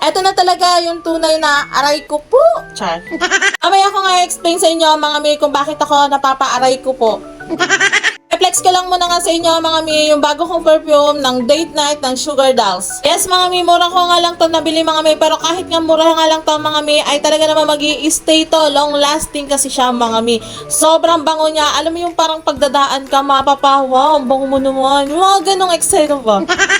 Eto na talaga yung tunay na aray ko po. Char. Amaya ko nga explain sa inyo mga mi kung bakit ako napapaaray ko po. I-flex ko lang muna nga sa inyo mga mi yung bago kong perfume ng date night ng Sugar Dolls. Yes mga mi, mura ko nga lang to nabili mga mi pero kahit nga mura nga lang to mga mi ay talaga naman mag stay to long lasting kasi siya mga mi. Sobrang bango niya. Alam mo yung parang pagdadaan ka mapapa, wow, ang bango mo naman. Mga ganong excited ba?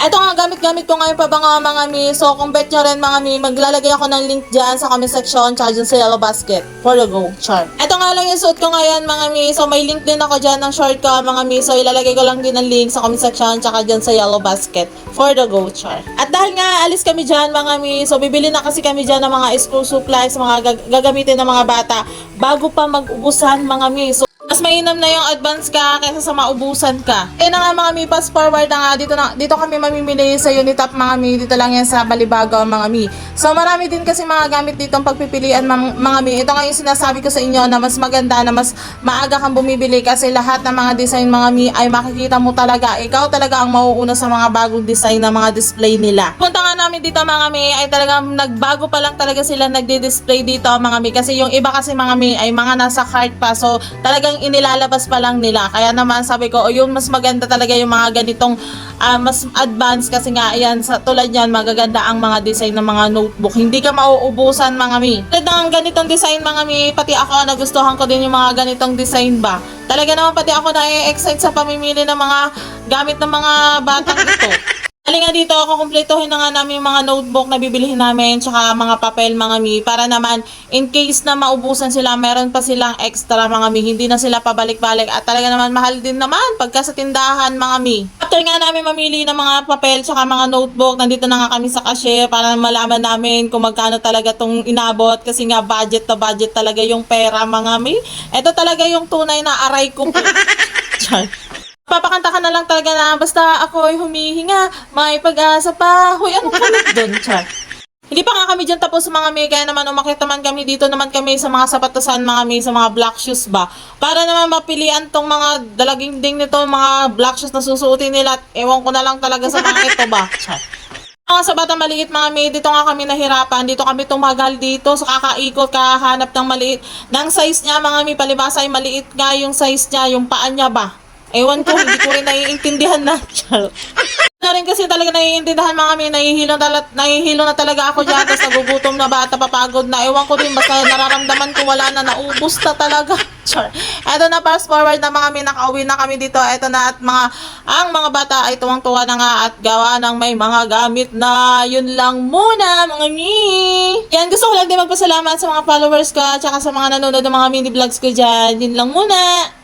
Ito nga, gamit-gamit ko ngayon pa ba nga mga mi. So, kung bet nyo rin mga mi, maglalagay ako ng link dyan sa comment section tsaka dyan sa yellow basket for the go. Char. Ito nga lang yung suit ko ngayon mga mi. So, may link din ako dyan ng short ko mga mi. So, ilalagay ko lang din ang link sa comment section tsaka dyan sa yellow basket for the go. Char. At dahil nga, alis kami dyan mga mi. So, bibili na kasi kami dyan ng mga school supplies, mga gag- gagamitin ng mga bata bago pa mag-ubusan mga mi. So, mas mainam na yung advance ka kaysa sa maubusan ka. Eh na nga mga mi, pass forward na nga. Dito, na, dito kami mamimili sa Unitap mga mi. Dito lang yan sa Balibago mga mi. So marami din kasi mga gamit dito ang pagpipilian mga mi. Ito nga yung sinasabi ko sa inyo na mas maganda na mas maaga kang bumibili kasi lahat ng mga design mga mi ay makikita mo talaga. Ikaw talaga ang mauuna sa mga bagong design ng mga display nila. Punta nga namin dito mga mi ay talagang nagbago pa lang talaga sila nagdi-display dito mga mi kasi yung iba kasi mga mi ay mga nasa cart pa so talagang inilalabas pa lang nila. Kaya naman sabi ko o yung mas maganda talaga yung mga ganitong ah, mas advanced kasi nga ayan sa tulad yan magaganda ang mga design ng mga notebook. Hindi ka mauubusan mga mi. Tulad ng ganitong design mga mi pati ako nagustuhan ko din yung mga ganitong design ba? Talaga naman pati ako na-excite sa pamimili ng mga gamit ng mga batang nga dito, kukumpletuhin na nga namin yung mga notebook na bibilihin namin, tsaka mga papel mga mi, para naman in case na maubusan sila, meron pa silang extra mga mi, hindi na sila pabalik-balik at talaga naman mahal din naman pagka sa tindahan mga mi. After nga namin mamili ng mga papel tsaka mga notebook, nandito na nga kami sa cashier para malaman namin kung magkano talaga tong inabot kasi nga budget na budget talaga yung pera mga mi. Ito talaga yung tunay na aray ko po. Papakanta ka na lang talaga na basta ako ay humihinga, may pag-asa pa. Hoy, anong kulit doon, Char? Hindi pa nga kami dyan tapos mga may kaya naman umakit naman kami dito naman kami sa mga sapatasan mga may sa mga black shoes ba. Para naman mapilian tong mga dalaging ding nito mga black shoes na susuotin nila ewan ko na lang talaga sa mga ito ba. Char. Mga sa bata maliit mga may, dito nga kami nahirapan. Dito kami tumagal dito. So kakaikot, kakahanap ng maliit. Ng size niya mga may palibasa ay maliit nga yung size niya, yung paa niya ba. Ewan ko, hindi ko rin naiintindihan na. Na rin kasi talaga naiintindihan mga may nahihilo, na, nahihilo na talaga ako dyan. Tapos nagugutom na bata, papagod na. Ewan ko din, basta nararamdaman ko wala na, naubos na talaga. Char. Eto na, fast forward na mga may nakauwi na kami dito. Eto na at mga, ang mga bata ay tuwang-tuwa na nga at gawa ng may mga gamit na yun lang muna mga mi. Yan, gusto ko lang din magpasalamat sa mga followers ko at saka sa mga nanonood ng mga mini vlogs ko dyan. Yun lang muna.